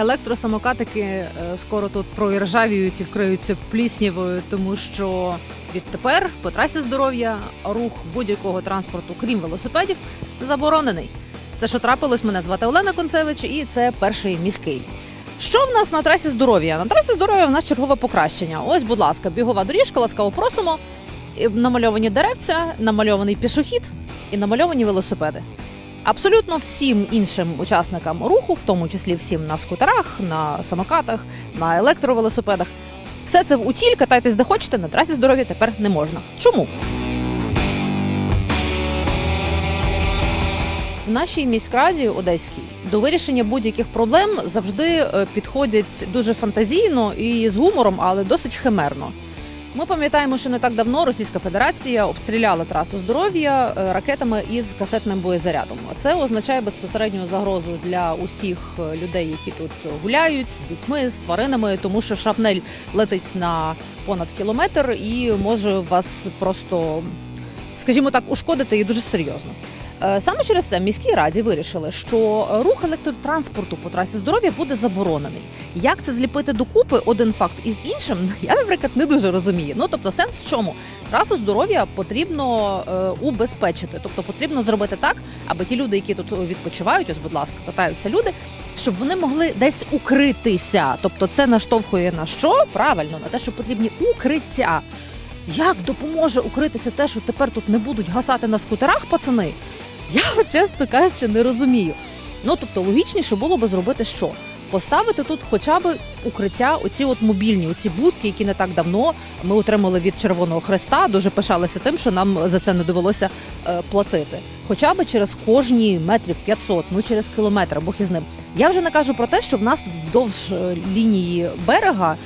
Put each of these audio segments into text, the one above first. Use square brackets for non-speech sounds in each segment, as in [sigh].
електросамокатики е, скоро тут проіржавіють і вкриються пліснявою, тому що відтепер по трасі здоров'я рух будь-якого транспорту, крім велосипедів, заборонений. Це що трапилось, мене звати Олена Концевич, і це перший міський. Що в нас на трасі здоров'я? На трасі здоров'я в нас чергове покращення. Ось, будь ласка, бігова доріжка, ласкаво просимо. Намальовані деревця, намальований пішохід і намальовані велосипеди. Абсолютно всім іншим учасникам руху, в тому числі всім на скутерах, на самокатах, на електровелосипедах. Все це в утіль, катайтесь де хочете, на трасі здоров'я тепер не можна. Чому? В нашій міськраді одеській до вирішення будь-яких проблем завжди е, підходять дуже фантазійно і з гумором, але досить химерно. Ми пам'ятаємо, що не так давно Російська Федерація обстріляла трасу здоров'я е, ракетами із касетним боєзарядом. Це означає безпосередню загрозу для усіх е, людей, які тут гуляють з дітьми, з тваринами, тому що шрапнель летить на понад кілометр і може вас просто, скажімо так, ушкодити і дуже серйозно. Е, Саме через це міській раді вирішили, що рух електротранспорту по трасі здоров'я буде заборонений. Як це зліпити докупи один факт із іншим, [laughs] я, наприклад, не дуже розумію. Ну тобто, сенс в чому? Трасу здоров'я потрібно е, убезпечити, тобто потрібно зробити так, аби ті люди, які тут відпочивають, ось, будь ласка, катаються люди, щоб вони могли десь укритися. Тобто, це наштовхує на що? Правильно, на те, що потрібні укриття. Як допоможе укритися те, що тепер тут не будуть гасати на скутерах, пацани? Я, чесно кажучи, не розумію. Ну тобто, логічніше було би зробити що? Поставити тут хоча б укриття, оці от мобільні, оці будки, які не так давно ми отримали від Червоного Хреста. Дуже пишалися тим, що нам за це не довелося е, платити. Хоча б через кожні метрів 500, ну через кілометр, Бог із ним. Я вже не кажу про те, що в нас тут вздовж е, лінії берега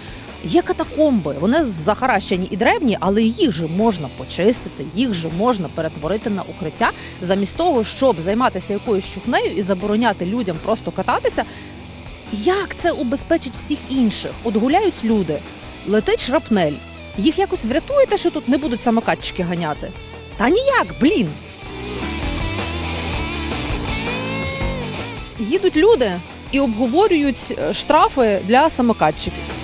є катакомби. Вони захаращені і древні, але їх же можна почистити, їх же можна перетворити на укриття, замість того, щоб займатися якоюсь чухнею і забороняти людям просто кататися. Як це убезпечить всіх інших? От гуляють люди, летить шрапнель. Їх якось врятуєте, що тут не будуть самокатчики ганяти? Та ніяк, блін. Їдуть люди і обговорюють е, штрафи для самокатчиків.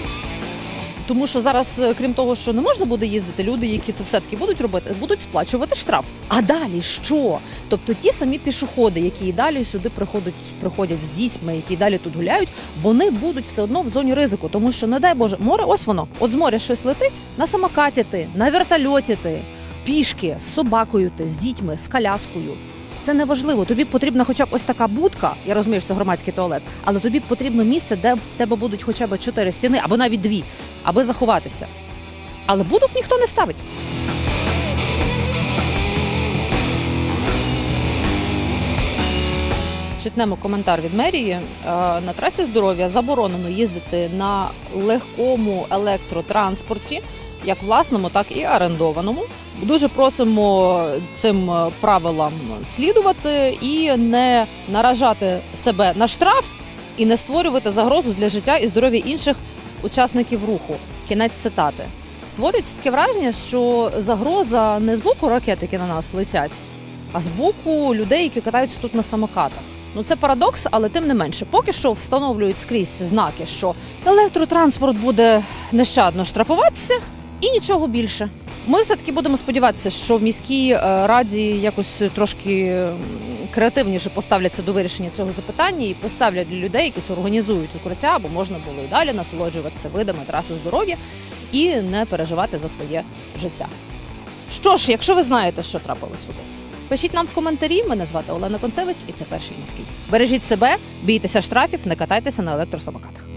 Тому що зараз, е, крім того, що не можна буде їздити, люди, які це все таки будуть робити, будуть сплачувати штраф. А далі що? Тобто ті самі пішоходи, які і далі сюди приходять, приходять з дітьми, які і далі тут гуляють, вони будуть все одно в зоні ризику, тому що не дай Боже, море, ось воно. От з моря щось летить на самокаті ти, на вертольоті ти, пішки з собакою ти, з дітьми, з коляскою. Це не важливо. Тобі потрібна хоча б ось така будка. Я розумію, що це громадський туалет, але тобі потрібно місце, де в тебе будуть хоча б чотири стіни або навіть дві, аби заховатися. Але будок ніхто не ставить. Читнемо коментар від мерії. Е, На трасі здоров'я заборонено їздити на легкому електротранспорті, як власному, так і орендованому. Дуже просимо цим е, правилам слідувати і не наражати себе на штраф і не створювати загрозу для життя і здоров'я інших учасників руху. Кінець цитати. Створюється таке враження, що загроза не з боку ракет, які на нас летять, а з боку людей, які катаються тут на самокатах. Ну це парадокс, але тим не менше, поки що встановлюють скрізь знаки, що електротранспорт буде нещадно штрафуватися, і нічого більше. Ми все таки будемо сподіватися, що в міській е, раді якось трошки креативніше поставляться до вирішення цього запитання і поставлять для людей, якісь організують укриття, аби можна було і далі насолоджуватися видами траси здоров'я і не переживати за своє життя. Що ж, якщо ви знаєте, що трапилось в Одесі, пишіть нам в коментарі. Мене звати Олена Концевич, і це перший міський. Бережіть себе, бійтеся штрафів, не катайтеся на електросамокатах.